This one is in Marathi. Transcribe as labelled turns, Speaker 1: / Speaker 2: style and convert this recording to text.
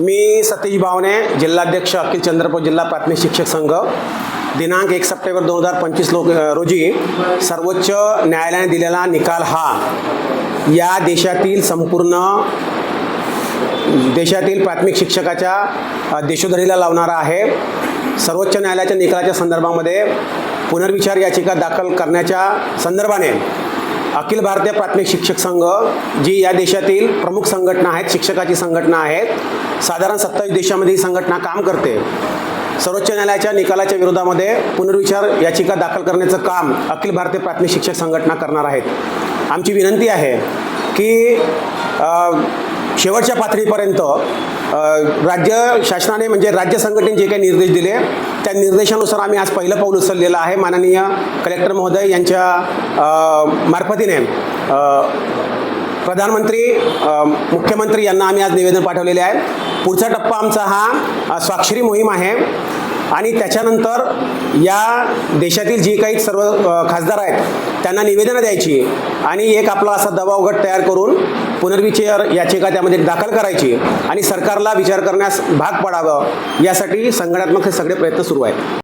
Speaker 1: मी सतीश भावने जिल्हाध्यक्ष अखिल चंद्रपूर जिल्हा प्राथमिक शिक्षक संघ. दिनांक एक सप्टेंबर दोन हजार पंचवीस लोक रोजी सर्वोच्च न्यायालयाने दिलेला निकाल हा या देशातील संपूर्ण देशातील प्राथमिक शिक्षकाच्या देशोधरीला लावणारा आहे. सर्वोच्च न्यायालयाच्या निकालाच्या संदर्भामध्ये पुनर्विचार याचिका दाखल करण्याच्या संदर्भाने अखिल भारतीय प्राथमिक शिक्षक संघ जी या देशातील प्रमुख संघटना आहेत शिक्षकाची संघटना आहेत साधारण सत्तावीस देशामध्ये ही संघटना काम करते. सर्वोच्च न्यायालयाच्या निकालाच्या विरोधामध्ये पुनर्विचार याचिका दाखल करण्याचं काम अखिल भारतीय प्राथमिक शिक्षक संघटना करणार आहेत. आमची विनंती आहे की शेवटच्या पातळीपर्यंत राज्य शासनाने म्हणजे राज्य संघटनेने जे काही निर्देश दिले त्या निर्देशानुसार आम्ही आज पहिलं पाऊल उचललेलं आहे. माननीय कलेक्टर महोदय यांच्या मार्फतीने प्रधानमंत्री मुख्यमंत्री यांना आम्ही आज निवेदन पाठवलेले आहे. पुढचा टप्पा आमचा हा स्वाक्षरी मोहीम आहे. आणि त्याच्यानंतर या देशातील जी काही सर्व खासदार आहेत त्यांना निवेदनं द्यायची आणि एक आपला असा दबाव गट तयार करून पुनर्विचार याचिका त्यामध्ये दाखल करायची आणि सरकारला विचार करण्यास भाग पडावं यासाठी संघटनात्मक हे सगळे प्रयत्न सुरू आहेत.